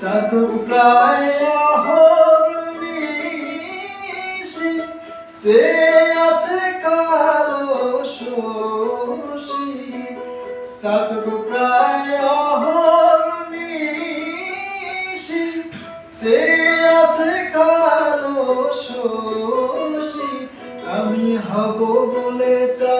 চাতক প্রায় অহর্নিশি সে আছে কালো শোষী চাতক প্রায় অহর্নিশি সে আছে কালো শোষী আমি হব বলে চরণ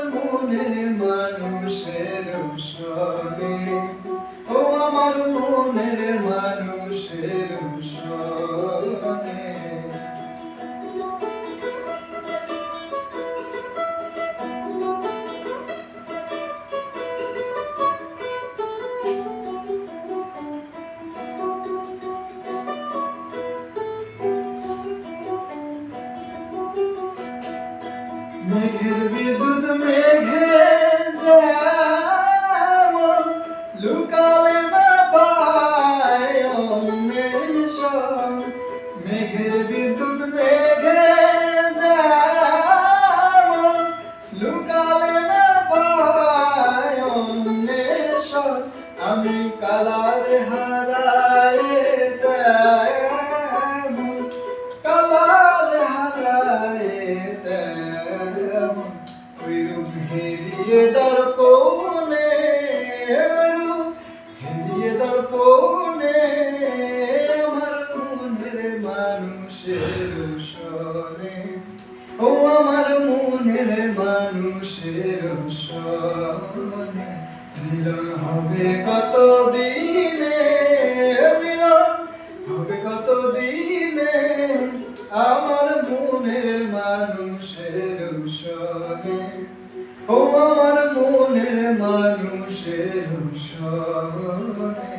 মনের মানুষের সবে ও আমার মনের মানুষের শোনে মেঘের বিদ্যুৎ মেঘে যেমন লুকালে না পায় অন্বেষণ মেঘের বিদ্যুৎ মেঘে যেমন লুকালে না পায় অন্বেষণ আমি কালার হারায় তেমন হেরিয়ে দর্পণে রূপ হেরিয়ে দর্পণে আমার মনের মানুষের সনে ও আমার মনের মানুষের সনে মিলন হবে কত দিনে মিলন হবে কত দিনে আমার মনের মানুষের সনে ও আমার মনের মানুষের সনে